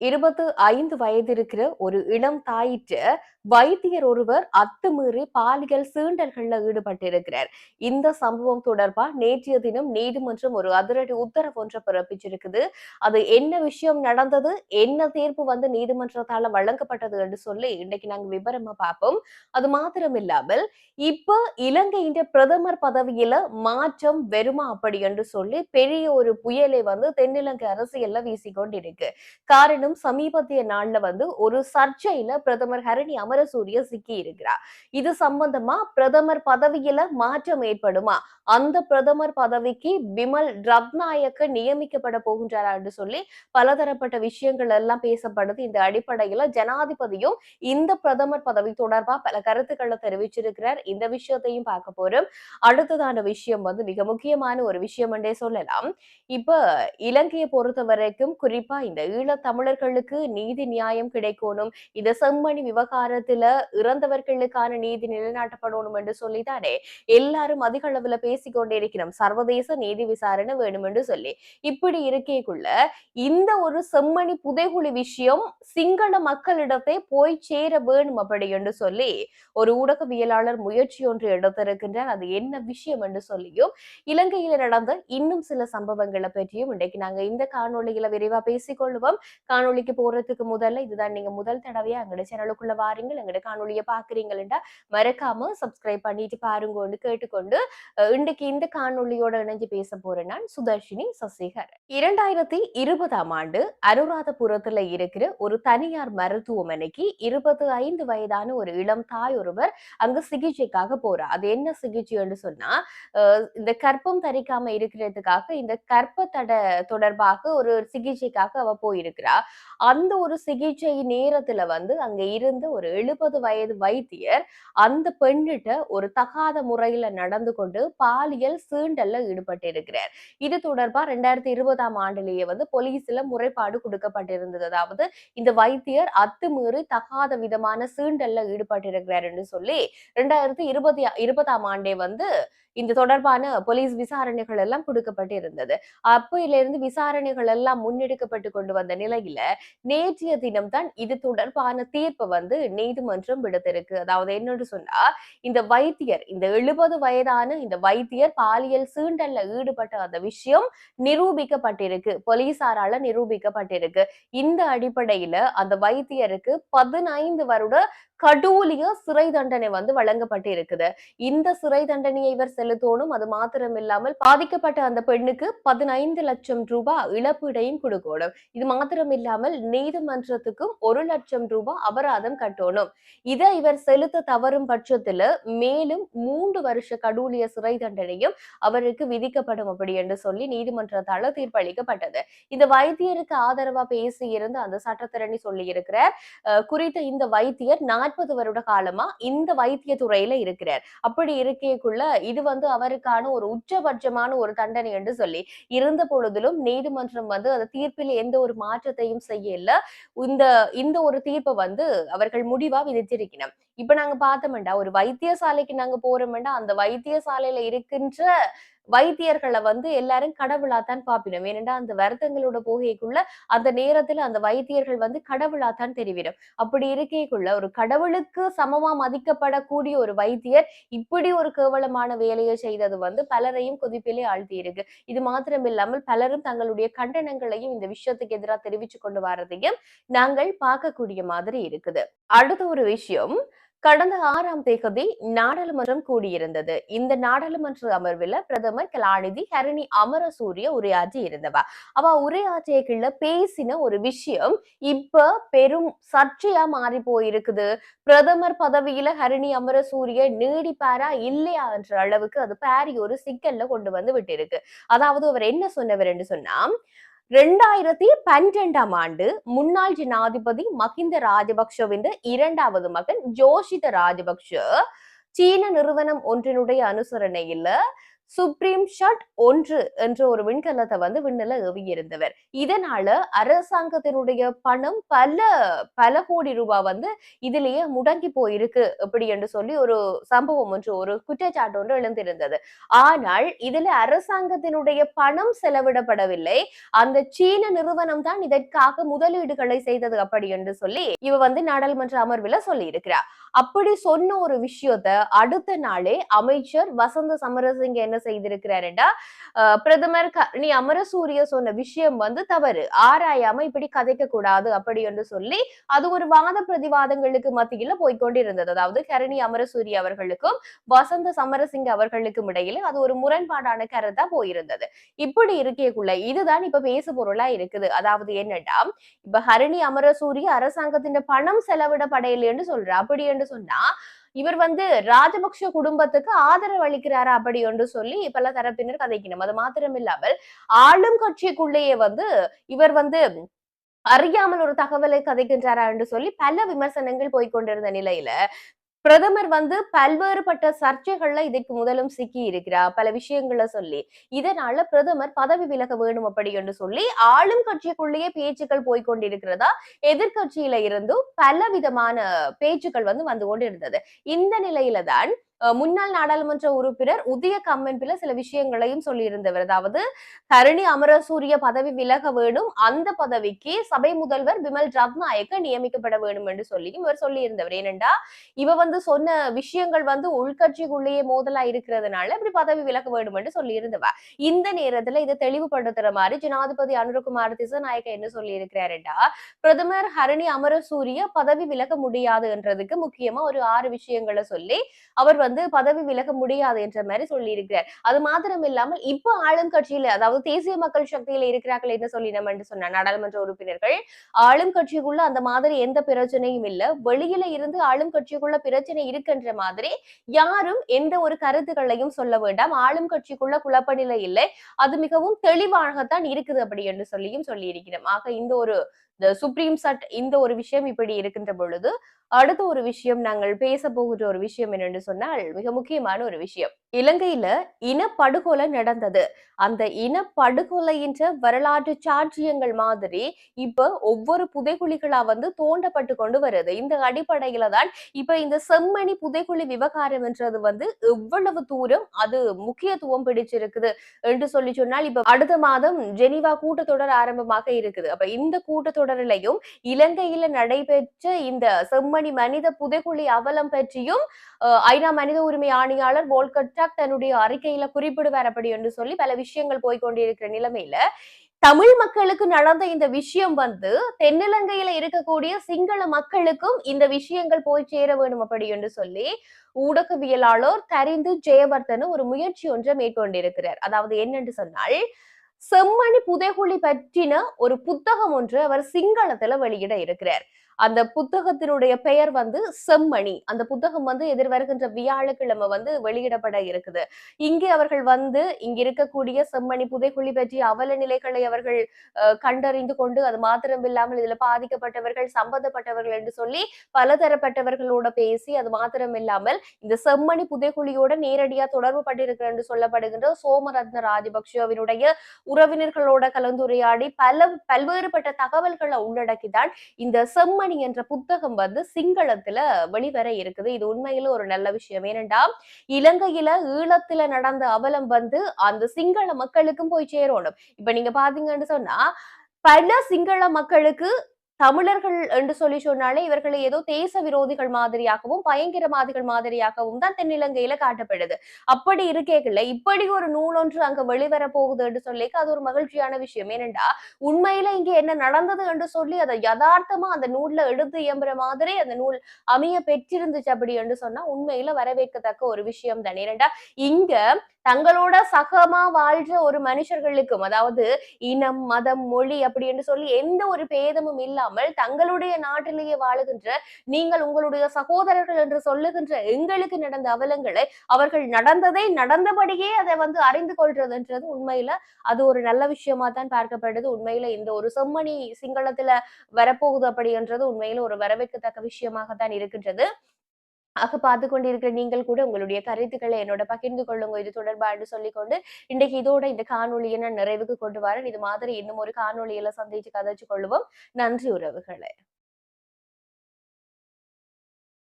இருபத்து ஐந்து வயது இருக்கிற ஒரு இளம் தாயிற்று வைத்தியர் ஒருவர் அத்துமீறி பாலியல் சீண்டல்கள்ல ஈடுபட்டிருக்கிறார். இந்த சம்பவம் தொடர்பா நேற்றைய தினம் நீதிமன்றம் ஒரு அதிரடி உத்தரவு ஒன்றை பிறப்பிச்சிருக்குது. அது என்ன விஷயம் நடந்தது? என்ன தீர்ப்பு வந்து நீதிமன்றத்தால வழங்கப்பட்டது என்று சொல்லி இன்னைக்கு நாங்க விவரமா பார்ப்போம். அது மாத்திரம் இல்லாமல் இப்ப இலங்கையின் பிரதமர் பதவியில மாற்றம் வெறுமா அப்படி என்று சொல்லி பெரிய ஒரு புயலை வந்து தென்னிலங்கை அரசியல்ல வீசிக்கொண்டிருக்கு. காரணம் சமீபத்திய நாள்ல வந்து ஒரு சர்ச்சையில பிரதமர் ஹரணி அமரசூரிய சிக்கி இருக்கிறார். இது சம்பந்தமா பிரதமர் பதவியில மாற்றம் ஏற்படுமா? அந்த பிரதமர் பதவிக்கு பிமல் ரத்நாயக்க நியமிக்கப்பட போகின்றாரா என்று சொல்லி பலதரப்பட்ட விஷயங்கள் எல்லாம் பேசப்படுது. இந்த அடிப்படையில ஜனாதிபதியும் இந்த பிரதமர் பதவி தொடர்பா பல கருத்துக்களை தெரிவிச்சிருக்கிறார். இந்த விஷயத்தையும் பார்க்க போறோம். அடுத்ததான விஷயம் வந்து மிக முக்கியமான ஒரு விஷயம் என்றே சொல்லலாம். இப்ப இலங்கையை பொறுத்த வரைக்கும் குறிப்பா இந்த ஈழத்தமிழர் இறந்தவர்களுக்கு நீதி நியாயம் கிடைக்கணும். இந்த செம்மணி விவகாரத்துல இறந்தவர்களுக்கான நீதி நிலைநாட்டப்படணும் என்று சொல்லித்தானே எல்லாரும் அதிக அளவுல பேசிக்கொண்டே இருக்கிறோம். சர்வதேச நீதி விசாரணை வேணும் என்று சொல்லி. இப்படி இருக்கேக்குள்ள இந்த ஒரு செம்மணி புதைகுழி விஷயம் சிங்கள மக்களிடத்தை போய் சேர வேணும் அப்படி என்று சொல்லி ஒரு ஊடகவியலாளர் முயற்சி ஒன்று எடுத்திருக்கின்றார். அது என்ன விஷயம் என்று சொல்லியும் இலங்கையில நடந்த இன்னும் சில சம்பவங்களை பற்றியும் இன்றைக்கு நாங்க இந்த காணொலியில விரைவா பேசிக்கொள்வோம். காணொலிக்கு போறதுக்கு முதல்ல இதுதான் நீங்க முதல் தடவையா எங்களோட சேனலுக்குள்ள வாருங்கள் எங்களோட காணொலியை பாக்குறீங்களா மறக்காம சப்ஸ்கிரைப் பண்ணிட்டு பாருங்கன்னு கேட்டுக்கொண்டு இன்றைக்கு இந்த காணொலியோட இணைஞ்சு பேச போறேன் நான் சுதர்ஷினி சசிகர் இரண்டாயிரத்தி இருபதாம் ஆண்டு அனுராதபுரத்துல இருக்கிற ஒரு தனியார் மருத்துவமனைக்கு இருபத்தி ஐந்து வயதான ஒரு இளம் தாய் ஒருவர் அங்கு சிகிச்சைக்காக போறா அது என்ன சிகிச்சைன்னு சொன்னா இந்த கர்ப்பம் தரிக்காம இருக்கிறதுக்காக இந்த கர்ப்ப தட தொடர்பாக ஒரு சிகிச்சைக்காக அவ போயிருக்கிறா. அந்த ஒரு சிகிச்சை நேரத்துல வந்து அங்க இருந்த ஒரு எழுபது வயது வைத்தியர் அந்த பெண்ணிட்ட ஒரு தகாத முறையில நடந்து கொண்டு பாலியல் சீண்டல்ல ஈடுபட்டிருக்கிறார். இது தொடர்பா ரெண்டாயிரத்தி இருபதாம் ஆண்டிலேயே வந்து போலீஸ்ல முறைப்பாடு கொடுக்கப்பட்டிருந்தது. அதாவது இந்த வைத்தியர் அத்துமீறி தகாத விதமான சீண்டல்ல ஈடுபட்டிருக்கிறார் என்று சொல்லி ரெண்டாயிரத்தி இருபத்தி இருபதாம் ஆண்டே வந்து இந்த தொடர்பான போலீஸ் விசாரணைகள் எல்லாம் கொடுக்கப்பட்டிருந்தது. இருந்தது விசாரணைகள் எல்லாம் முன்னெடுக்கப்பட்டு கொண்டு வந்த நிலையில நேற்றைய தினம்தான் இது தொடர்பான தீர்ப்பு வந்து நீதிமன்றம் விடுத்திருக்கு. அதாவது என்னன்னு சொன்னா இந்த வைத்தியர் இந்த எழுபது வயதான இந்த வைத்தியர் பாலியல் சீண்டல்ல ஈடுபட்ட அந்த விஷயம் நிரூபிக்கப்பட்டிருக்கு. போலீசாரால நிரூபிக்கப்பட்டிருக்கு. இந்த அடிப்படையில அந்த வைத்தியருக்கு பதினைந்து வருட கடூலிய சிறை தண்டனை வந்து வழங்கப்பட்டிருக்குது. இந்த சிறை தண்டனையை இவர் செலுத்தணும் அது மாத்திரம் இல்லாமல் பாதிக்கப்பட்ட அந்த பெண்ணுக்கு பதினைந்து லட்சம் ரூபாய் இழப்பீடையும் கொடுக்கணும். இது மாத்திரம் இல்லாமல் நீதிமன்றத்துக்கும் ஒரு லட்சம் ரூபாய் அபராதம் கட்டணும். இதை இவர் செலுத்த தவறும் பட்சத்துல மேலும் மூன்று வருஷ கடூலிய சிறை தண்டனையும் அவருக்கு விதிக்கப்படும் அப்படி என்று சொல்லி நீதிமன்றத்தால தீர்ப்பளிக்கப்பட்டது. இந்த வைத்தியருக்கு ஆதரவா பேசியிருந்த அந்த சட்டத்திரணி சொல்லி இருக்கிறார் குறித்த இந்த வைத்தியர் நாற்பது வருட காலமா இந்த வைத்திய துறையில இருக்கிறார். அப்படி இருக்கேக்குள்ள இது வந்து அவருக்கான ஒரு உச்சபட்சமான ஒரு தண்டனை என்று சொல்லி இருந்த பொழுதிலும் நீதிமன்றம் வந்து அந்த தீர்ப்பில் எந்த ஒரு மாற்றத்தையும் செய்யல. இந்த இந்த ஒரு தீர்ப்பை வந்து அவர்கள் முடிவா விதிச்சிருக்கணும் இப்ப நாங்க பார்த்தோம்டா ஒரு வைத்தியசாலைக்கு நாங்க போறோம்டா அந்த வைத்தியசாலையில இருக்கின்ற வைத்தியர்களை வந்து எல்லாரும் கடவுளாத்தான் பாப்பிடும். ஏனென்றா அந்த வருத்தங்களோட போகைக்குள்ள அந்த நேரத்துல அந்த வைத்தியர்கள் வந்து கடவுளாத்தான் தெரிவிடும். அப்படி இருக்கைக்குள்ள ஒரு கடவுளுக்கு சமமா மதிக்கப்படக்கூடிய ஒரு வைத்தியர் இப்படி ஒரு கேவலமான வேலையை செய்தது வந்து பலரையும் கொதிப்பிலே ஆழ்த்தி இருக்கு இது மாத்திரம் இல்லாமல் பலரும் தங்களுடைய கண்டனங்களையும் இந்த விஷயத்துக்கு எதிராக தெரிவிச்சு கொண்டு வர்றதையும் நாங்கள் பார்க்கக்கூடிய மாதிரி இருக்குது. அடுத்த ஒரு விஷயம் கடந்த ஆறாம் தேதி நாடாளுமன்றம் கூடியிருந்தது. இந்த நாடாளுமன்ற அமர்வில் பிரதமர் கலாநிதி ஹரணி அமரசூரிய உரையாற்றி இருந்தவா அவ உரையாற்றியக்குள்ள பேசின ஒரு விஷயம் இப்ப பெரும் சர்ச்சையா மாறி போயிருக்குது. பிரதமர் பதவியில ஹரணி அமரசூரிய நீடிப்பாரா இல்லையா என்ற அளவுக்கு அது பாரி ஒரு சிக்கல்ல கொண்டு வந்து விட்டிருக்கு. அதாவது அவர் என்ன சொன்னவர் என்று சொன்னா ரெண்டாயிரத்தி பன்னிரெண்டாம் ஆண்டு முன்னாள் ஜனாதிபதி மஹிந்த ராஜபக்ஷவின் இரண்டாவது மகன் ஜோஷித ராஜபக்ஷ சீன நிறுவனம் ஒன்றினுடைய அனுசரணையில சுப்ரீம் ஷாட் ஒன்று என்ற ஒரு விண்கலத்தை வந்து விண்ணில ஏவியிருந்தவர். இதனால அரசாங்கத்தினுடைய பணம் பல பல கோடி ரூபாய் வந்து இதிலேயே முடங்கி போயிருக்கு அப்படி என்று சொல்லி ஒரு சம்பவம் ஒன்று ஒரு குற்றச்சாட்டு ஒன்று எழுந்திருந்தது. ஆனால் இதுல அரசாங்கத்தினுடைய பணம் செலவிடப்படவில்லை. அந்த சீன நிறுவனம் தான் இதற்காக முதலீடுகளை செய்தது அப்படி என்று சொல்லி இவ வந்து நாடாளுமன்ற அமர்வில் சொல்லி இருக்கிறார் அப்படி சொன்ன ஒரு விஷயத்த அடுத்த நாளே அமைச்சர் வசந்த சமரசிங்க என்ன செய்திருக்கிறாருடா பிரதமர் நீ அமரசூரிய சொன்ன விஷயம் வந்து தவறு. ஆராயாம இப்படி கதைக்க கூடாது அப்படி என்று சொல்லி அது ஒரு வாத பிரதிவாதங்களுக்கு மத்தியில போய்கொண்டிருந்தது அதாவது கரணி அமரசூரி அவர்களுக்கும் வசந்த சமரசிங்க அவர்களுக்கும் இடையில அது ஒரு முரண்பாடான கருத்தா போயிருந்தது. இப்படி இருக்கேக்குள்ள இதுதான் இப்ப பேசு பொருளா இருக்குது. அதாவது என்னடா இப்ப ஹரணி அமரசூரி அரசாங்கத்தின் பணம் செலவிடப்படையிலேன்னு சொல்ற. அப்படி என்று சொன்னா இவர் வந்து ராஜபக்ஷ குடும்பத்துக்கு ஆதரவு அளிக்கிறாரா அப்படி என்று சொல்லி பல தரப்பினர் கதைக்கணும் அது மாத்திரம் இல்லாமல் ஆளும் கட்சிக்குள்ளேயே வந்து இவர் வந்து அறியாமல் ஒரு தகவலை கதைக்கின்றாரா என்று சொல்லி பல விமர்சனங்கள் போய்கொண்டிருந்த நிலையில பிரதமர் வந்து பல்வேறுபட்ட சர்ச்சைகள்ல இதற்கு முதலும் சிக்கி இருக்கிறார். பல விஷயங்களை சொல்லி. இதனால பிரதமர் பதவி விலக வேணும் அப்படி என்று சொல்லி ஆளும் கட்சிக்குள்ளேயே பேச்சுக்கள் போய்கொண்டிருக்கிறதா எதிர்கட்சியில இருந்தும் பல விதமான பேச்சுக்கள் வந்து வந்து கொண்டிருந்தது. இந்த நிலையில தான் முன்னாள் நாடாளுமன்ற உறுப்பினர் உதய கம்மென்பில சில விஷயங்களையும் சொல்லியிருந்தவர். அதாவது தரணி அமரசூரிய பதவி விலக வேண்டும் அந்த பதவிக்கு சபை முதல்வர் பிமல் ரத்நாயக்க நியமிக்கப்பட வேண்டும் என்று சொல்லியும் இவர் சொல்லியிருந்தவர். ஏனென்றா இவ வந்து சொன்ன விஷயங்கள் வந்து உள்கட்சிக்குள்ளேயே மோதலா இருக்கிறதுனால இப்படி பதவி விலக வேண்டும் என்று சொல்லியிருந்தவ. இந்த நேரத்துல இதை தெளிவுபடுத்துற மாதிரி ஜனாதிபதி அனுரகுமார் திசநாயக்க என்ன சொல்லியிருக்கிறாருடா பிரதமர் ஹரணி அமரசூரிய பதவி விலக முடியாது என்றதுக்கு முக்கியமா ஒரு ஆறு விஷயங்களை சொல்லி அவர் வந்து பதவி விலக முடியாது என்ற மாதிரி சொல்லியிருக்கிறார். அது மாத்திரம் இல்லாமல் இப்ப ஆளும் கட்சியில அதாவது தேசிய மக்கள் சக்தியில இருக்கிறார்கள் என்று சொல்லி நம்ம சொன்ன நாடாளுமன்ற உறுப்பினர்கள். ஆளும் கட்சிக்குள்ள அந்த மாதிரி எந்த பிரச்சனையும் இல்ல. வெளியில இருந்து ஆளும் கட்சிக்குள்ள பிரச்சனை இருக்குன்ற மாதிரி யாரும் எந்த ஒரு கருத்துக்களையும் சொல்ல வேண்டாம். ஆளும் கட்சிக்குள்ள குழப்ப நிலை இல்லை. அது மிகவும் தெளிவாகத்தான் இருக்குது அப்படி என்று சொல்லியும் சொல்லி இருக்கிறோம் ஆக இந்த ஒரு சுப்ரீம் சட் இந்த ஒரு விஷயம் இப்படி இருக்கின்ற பொழுது அடுத்த ஒரு விஷயம் நாங்கள் பேச போகிற ஒரு விஷயம் என்னென்று சொன்னால் மிக முக்கியமான ஒரு விஷயம். இலங்கையில இனப்படுகொலை நடந்தது. அந்த இனப்படுகொலையின்ற வரலாற்று சாட்சியங்கள் மாதிரி இப்ப ஒவ்வொரு புதைகுழிகளா வந்து தோண்டப்பட்டு கொண்டு வருது. இந்த அடிப்படையில தான் இப்ப இந்த செம்மணி புதைகுழி விவகாரம் என்றது வந்து எவ்வளவு தூரம் அது முக்கியத்துவம் பிடிச்சிருக்குது என்று சொல்லி சொன்னால் இப்ப அடுத்த மாதம் ஜெனிவா கூட்டத்தொடர் ஆரம்பமாக இருக்குது. அப்ப இந்த கூட்டத்தொடரிலையும் இலங்கையில நடைபெற்ற இந்த செம்மணி மனித புதைகுழி அவலம் பற்றியும் ஐநா மனித உரிமை ஆணையாளர் வோல்கட்டாக் தன்னுடைய அறிக்கையில குறிப்பிடுவார் அப்படி என்று சொல்லி பல விஷயங்கள் போய்கொண்டிருக்கிற நிலைமையில தமிழ் மக்களுக்கு நடந்த இந்த விஷயம் வந்து தென்னிலங்கையில இருக்கக்கூடிய சிங்கள மக்களுக்கும் இந்த விஷயங்கள் போய் சேர வேணும் அப்படி என்று சொல்லி ஊடகவியலாளர் தரிந்து ஜெயவர்தன் ஒரு முயற்சி ஒன்றை மேற்கொண்டிருக்கிறார். அதாவது என்னென்று சொன்னால் செம்மணி புதைகுழி பற்றின ஒரு புத்தகம் ஒன்று அவர் சிங்களத்துல வெளியிட இருக்கிறார். அந்த புத்தகத்தினுடைய பெயர் வந்து செம்மணி. அந்த புத்தகம் வந்து எதிர்வருகின்ற வியாழக்கிழமை வந்து வெளியிடப்பட இருக்குது. இங்கே அவர்கள் வந்து இங்க இருக்கக்கூடிய செம்மணி புதைக்குழி பற்றிய அவல நிலைகளை அவர்கள் கண்டறிந்து கொண்டு அது மாத்திரம் இல்லாமல் இதுல பாதிக்கப்பட்டவர்கள் சம்பந்தப்பட்டவர்கள் என்று சொல்லி பலதரப்பட்டவர்களோட பேசி அது மாத்திரம் இல்லாமல் இந்த செம்மணி புதைக்குழியோட நேரடியா தொடர்பு பட்டிருக்கிறார் என்று சொல்லப்படுகின்ற சோமரத்ன ராஜபக்ஷவினுடைய உறவினர்களோட கலந்துரையாடி பல பல்வேறுபட்ட தகவல்களை உள்ளடக்கிதான் இந்த செம்மணி என்ற புத்தகம் வந்து சிங்களத்துல வெளிவர இருக்குது. இது உண்மையில ஒரு நல்ல விஷயம். ஏனென்றா இலங்கையில ஈழத்துல நடந்த அவலம் வந்து அந்த சிங்கள மக்களுக்கும் போய் சேரணும். இப்ப நீங்க பாத்தீங்கன்னு சொன்னா பல சிங்கள மக்களுக்கு தமிழர்கள் என்று சொல்லி சொன்னாலே இவர்களை ஏதோ தேச விரோதிகள் மாதிரியாகவும் பயங்கரவாதிகள் மாதிரியாகவும் தான் தென்னிலங்கையில காட்டப்படுது. அப்படி இருக்கேக்கல இப்படி ஒரு நூல் ஒன்று அங்க வெளிவர போகுது என்று சொல்லி அது ஒரு மகிழ்ச்சியான விஷயம். ஏனென்றா உண்மையில இங்க என்ன நடந்தது என்று சொல்லி அதை யதார்த்தமா அந்த நூல்ல எடுத்து இயம்புற மாதிரி அந்த நூல் அமைய பெற்றிருந்துச்சு அப்படி என்று சொன்னா உண்மையில வரவேற்கத்தக்க ஒரு விஷயம் தான். ஏனென்றா இங்க தங்களோட சகமா வாழ்ற ஒரு மனுஷர்களுக்கும் அதாவது இனம் மதம் மொழி அப்படி என்று சொல்லி எந்த ஒரு பேதமும் இல்லாமல் தங்களுடைய நாட்டிலேயே வாழுகின்ற நீங்கள் உங்களுடைய சகோதரர்கள் என்று சொல்லுகின்ற எங்களுக்கு நடந்த அவலங்களை அவர்கள் நடந்ததை நடந்தபடியே அதை வந்து அறிந்து கொள்றதுன்றது உண்மையில அது ஒரு நல்ல விஷயமா தான் பார்க்கப்படுது. உண்மையில இந்த ஒரு செம்மணி சிங்களத்துல வரப்போகுது அப்படின்றது உண்மையில ஒரு வரவேற்கத்தக்க விஷயமாகத்தான் இருக்கின்றது. ஆக பார்த்து கொண்டிருக்கிற நீங்கள் கூட உங்களுடைய கருத்துக்களை என்னோட பகிர்ந்து கொள்ளுங்க. இது தொடர்பாக சொல்லிக்கொண்டு இன்றைக்கு இதோட இந்த காணொலியை நான் நிறைவுக்கு கொண்டு வரேன். இது மாதிரி இன்னும் ஒரு காணொலியில சந்திச்சு கதைச்சு கொள்ளுவோம். நன்றி உறவுகளே.